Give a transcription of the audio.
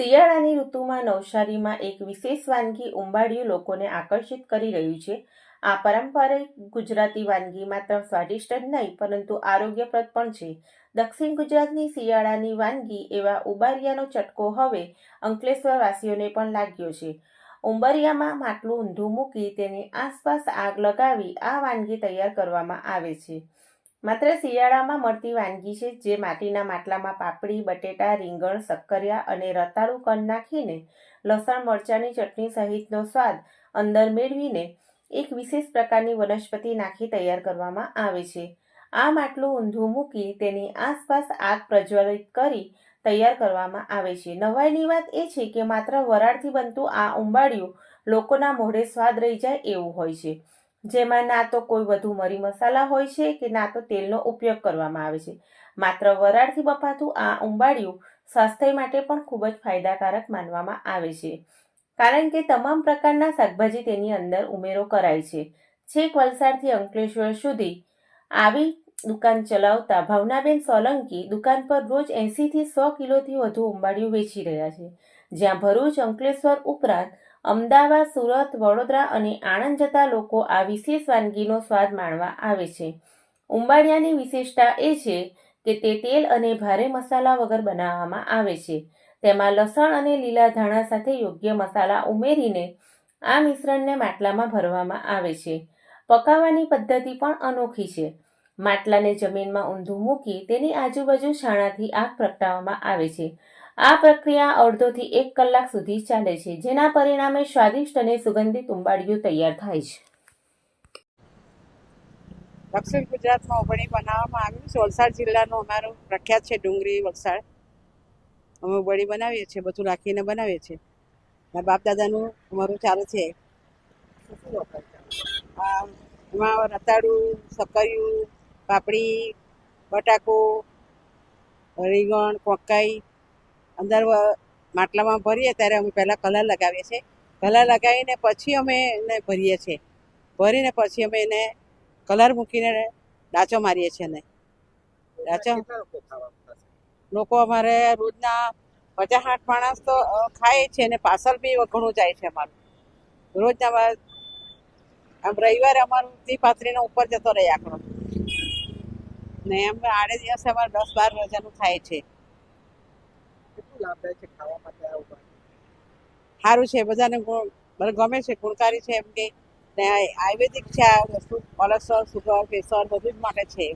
શિયાળાની ઋતુમાં નવસારીમાં એક વિશેષ વાનગી ઉંબાડિયું લોકોને આકર્ષિત કરી રહ્યું છે. આ પારંપરિક ગુજરાતી વાનગી માત્ર સ્વાદિષ્ટ જ નહીં, પરંતુ આરોગ્યપ્રદ પણ છે. દક્ષિણ ગુજરાતની શિયાળાની વાનગી એવા ઉંબારિયાનો ચટકો હવે અંકલેશ્વરવાસીઓને પણ લાગ્યો છે. ઉંબારિયામાં માટલું ઊંધું મૂકી તેની આસપાસ આગ લગાવી આ વાનગી તૈયાર કરવામાં આવે છે. માત્ર શિયાળામાં મળતી વાનગી છે જે માટીના માટલામાં પાપડી, બટેટા, રીંગણ શક્કરિયા અને રતાળુ કણ નાખીને લસણ, મરચાંની ચટણી સહિતનો સ્વાદ અંદર મેળવીને એક વિશેષ પ્રકારની વનસ્પતિ નાખી તૈયાર કરવામાં આવે છે. આ માટલું ઊંધું મૂકી તેની આસપાસ આગ પ્રજ્વલિત કરી તૈયાર કરવામાં આવે છે. નવાઈની વાત એ છે કે માત્ર વરાળથી બનતું આ ઉંબાડિયું લોકોના મોઢે સ્વાદ રહી જાય એવું હોય છે. જેમાં ના તો કોઈ વધુ મરી મસાલા હોય છે કે ના તો તેલનો ઉપયોગ કરવામાં આવે છે. માત્ર વરાળથી બફાતું આ ઉંબાડિયું સ્વાસ્થ્ય માટે પણ ખૂબ જ ફાયદાકારક માનવામાં આવે છે. કારણ કે તમામ પ્રકારના શાકભાજી તેની અંદર ઉમેરો કરાય છે. છેક વલસાડથી અંકલેશ્વર સુધી આવી દુકાન ચલાવતા ભાવનાબેન સોલંકી દુકાન પર રોજ એંસીથી સો કિલોથી વધુ ઉંબાડિયું વેચી રહ્યા છે. જ્યાં ભરૂચ, અંકલેશ્વર ઉપરાંત અમદાવાદ, સુરત, વડોદરા અને આણંદ જતા લોકો આ વિશેષ વાનગીનો સ્વાદ માણવા આવે છે. ઉંબાડિયાની વિશેષતા એ છે કે તે તેલ અને ભારે મસાલા વગર બનાવવામાં આવે છે. તેમાં લસણ અને લીલા ધાણા સાથે યોગ્ય મસાલા ઉમેરીને આ મિશ્રણને માટલામાં ભરવામાં આવે છે. પકાવવાની પદ્ધતિ પણ અનોખી છે. માટલાને જમીનમાં ઊંધું મૂકી તેની આજુબાજુ છાણાથી આગ પ્રગટાવવામાં આવે છે. આ પ્રક્રિયા અડધોથી એક કલાક સુધી ચાલે છે, જેના પરિણામે સ્વાદિષ્ટ અને સુગંધિત ઉંબાડિયું તૈયાર થાય છે. દક્ષિણ ગુજરાતમાં ઉભણી બનાવવામાં આવ્યું છે. વલસાડ જિલ્લાનો અમારો પ્રખ્યાત છે ડુંગળી વલસાડ. અમે ઉભણી બનાવીએ છીએ, બધું રાખીને બનાવીએ છીએ. મારા બાપ દાદાનું અમારું ચાલે છે. એમાં રતાળું, સક્કરિયું, પાપડી, બટાકો, રીંગણ, કોકાઈ અંદર માટલામાં ભરીએ ત્યારે અમે પહેલાં કલર લગાવીએ છીએ. કલર લગાવીને પછી અમે એને ભરીએ છીએ. ભરીને પછી અમે એને કલર મૂકીને ડાચો મારીએ છીએ ને ડાચો? લોકો અમારે રોજના પચાસ આઠ માણસ તો ખાય છે અને પાર્સલ બી ઘણું જાય છે અમારું. રોજના આમ રવિવારે અમારું ત્રી પાત્રીનો ઉપર જતો રહે આંકડો. ને એમ આડે દિવસે અમારે દસ બાર હજારનું થાય છે. લાભદાયક છે ખાવા માટે આ ઊભા સારું છે, બધાને મને ગમે છે, ગુણકારી છે એમ કે આયુર્વેદિક છે આ વસ્તુ, કોલેસ્ટ્રોલ સુગર પ્રેશર બધું જ માટે છે.